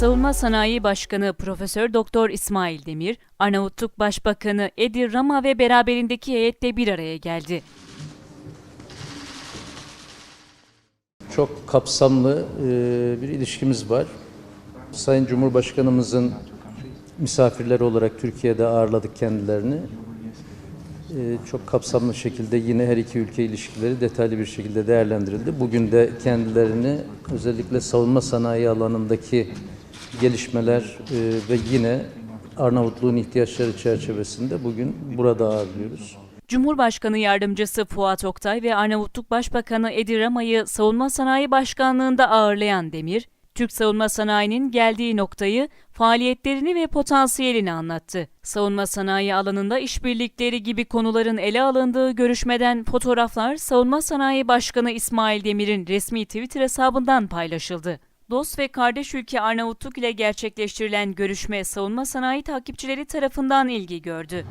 Savunma Sanayi Başkanı Profesör Doktor İsmail Demir, Arnavutluk Başbakanı Edi Rama ve beraberindeki heyetle bir araya geldi. Çok kapsamlı e, bir ilişkimiz var. Sayın Cumhurbaşkanımızın misafirleri olarak Türkiye'de ağırladık kendilerini. E, Çok kapsamlı şekilde yine her iki ülke ilişkileri detaylı bir şekilde değerlendirildi. Bugün de kendilerini özellikle savunma sanayi alanındaki gelişmeler e, ve yine Arnavutluğun ihtiyaçları çerçevesinde bugün burada ağırlıyoruz. Cumhurbaşkanı Yardımcısı Fuat Oktay ve Arnavutluk Başbakanı Edi Rama'yı Savunma Sanayi Başkanlığı'nda ağırlayan Demir, Türk savunma sanayinin geldiği noktayı, faaliyetlerini ve potansiyelini anlattı. Savunma sanayi alanında işbirlikleri gibi konuların ele alındığı görüşmeden fotoğraflar Savunma Sanayi Başkanı İsmail Demir'in resmi Twitter hesabından paylaşıldı. Dost ve kardeş ülke Arnavutluk ile gerçekleştirilen görüşme savunma sanayi takipçileri tarafından ilgi gördü.